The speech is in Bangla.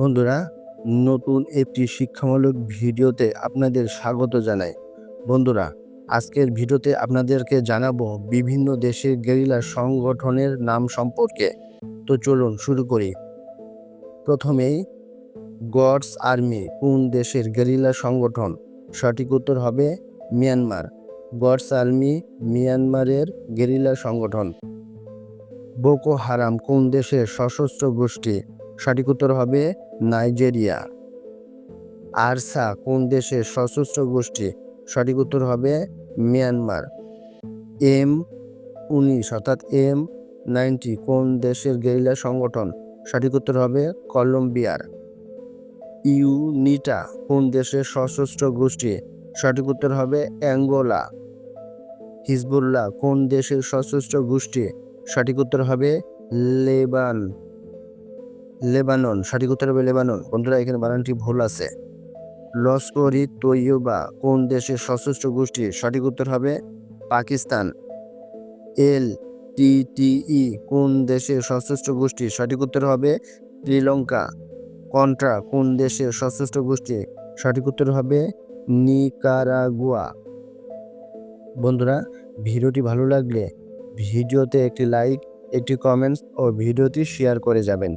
বন্ধুরা, নতুন একটি শিক্ষামূলক ভিডিওতে আপনাদের স্বাগত জানাই। বন্ধুরা, আজকের ভিডিওতে আপনাদেরকে জানাব বিভিন্ন দেশের গেরিলা সংগঠনের নাম সম্পর্কে। তো চলুন শুরু করি। প্রথমেই, গডস আর্মি কোন দেশের গেরিলা সংগঠন? সঠিক উত্তর হবে মিয়ানমার। গডস আর্মি মিয়ানমারের গেরিলা সংগঠন। বোকো হারাম কোন দেশের সশস্ত্র গোষ্ঠী? সঠিক উত্তর হবে নাইজেরিয়া। আরসা, কোন দেশের সশস্ত্র গোষ্ঠী? সঠিক উত্তর হবে মিয়ানমার। এম উনিশ, অর্থাৎ এম নাইনটি, কোন দেশের গেরিলা সংগঠন? সঠিক উত্তর হবে কলম্বিয়ার। ইউনিটা কোন দেশের সশস্ত্র গোষ্ঠী? সঠিক উত্তর হবে অ্যাঙ্গোলা। হিজবুল্লাহ, কোন দেশের সশস্ত্র গোষ্ঠী? সঠিক উত্তর হবে লেবান লেবানন, সঠিক উত্তর হবে লেবানন। বন্ধুরা, এখানে বানানটি ভুল আছে। লস্করি তৈয়বা, কোন দেশের সশস্ত্র গোষ্ঠী? সঠিক উত্তর হবে পাকিস্তান। এল টি টিটিই কোন দেশের সশস্ত্র গোষ্ঠী? সঠিক উত্তর হবে শ্রীলঙ্কা। কন্ট্রা, কোন দেশের সশস্ত্র গোষ্ঠী? সঠিক উত্তর হবে নিকারাগুয়া। বন্ধুরা, ভিডিওটি ভালো লাগলে ভিডিওতে একটি লাইক, একটি কমেন্টস ও ভিডিওটি শেয়ার করে যাবেন।